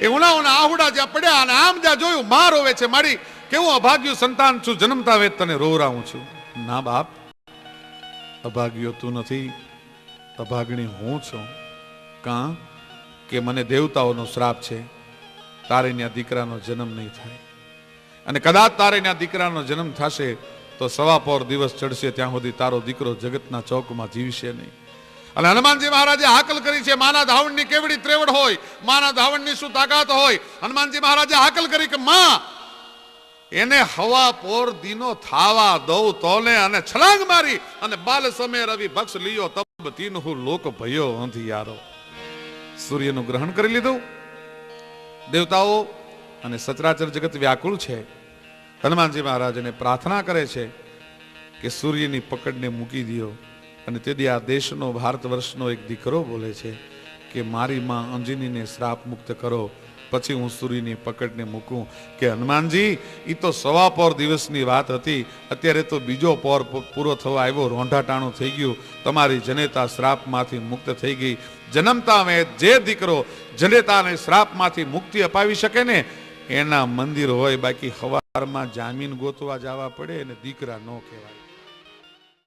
એ ઉના આહુડા જ્યાં પડ્યા અને આમ જ્યાં જોયું માં રોવે છે, મારી કેવું અભાગ્યું સંતાન છું, જન્મતા વેદ તને રોવરાવું છું. ના બાપ, અભાગ્યો તું નથી, અભાગણી હું છું. કાં? કે મને દેવતાઓનો શ્રાપ છે, તારે ત્યાં દીકરાનો જન્મ નહીં થાય. અને કદાચ તારે ત્યાં દીકરાનો જન્મ થશે, તો સવા પોર દિવસ ચડશે ત્યાં સુધી તારો દીકરો જગતના ચોકમાં જીવશે નહીં. અને હનુમાનજી મહારાજે હાકલ કરી છે, માના ધાવણની કેવડી ત્રેવડ હોય, માના ધાવણની શું તાકાત હોય? હનુમાનજી મહારાજે હાકલ કરી કે, માં, એને હવા પોર દીનો થાવા દઉં તોને અને છલાંગ મારી અને બાલ સમે રવિ ભક્ષ લીયો તબ તીનહુ લોક ભયો અંધિયારો. સૂર્યનું ગ્રહણ કરી લીધું. દેવતાઓ અને સચરાચર જગત વ્યાકુળ છે. હનુમાનજી મહારાજને પ્રાર્થના કરે છે કે સૂર્યની પકડને મૂકી દો અને તેથી આ દેશનો, ભારત વર્ષનો એક દીકરો બોલે છે કે, મારી માં અંજનીને શ્રાપ મુક્ત કરો, પછી હું સૂર્યની પકડને મૂકું. કે, હનુમાનજી એ તો સવા પોર દિવસની વાત હતી. અત્યારે તો બીજો પોર પૂરો થવા આવ્યો રોંઢાટાણું થઈ ગયું. તમારી જનેતા શ્રાપમાંથી મુક્ત થઈ ગઈ. જન્મતા મેં જે દીકરો જનેતાને શ્રાપમાંથી મુક્તિ અપાવી શકે ને, એના મંદિર હોય, બાકી હવારમાં જામીન ગોતવા જવા પડે અને દીકરા ન કહેવાય.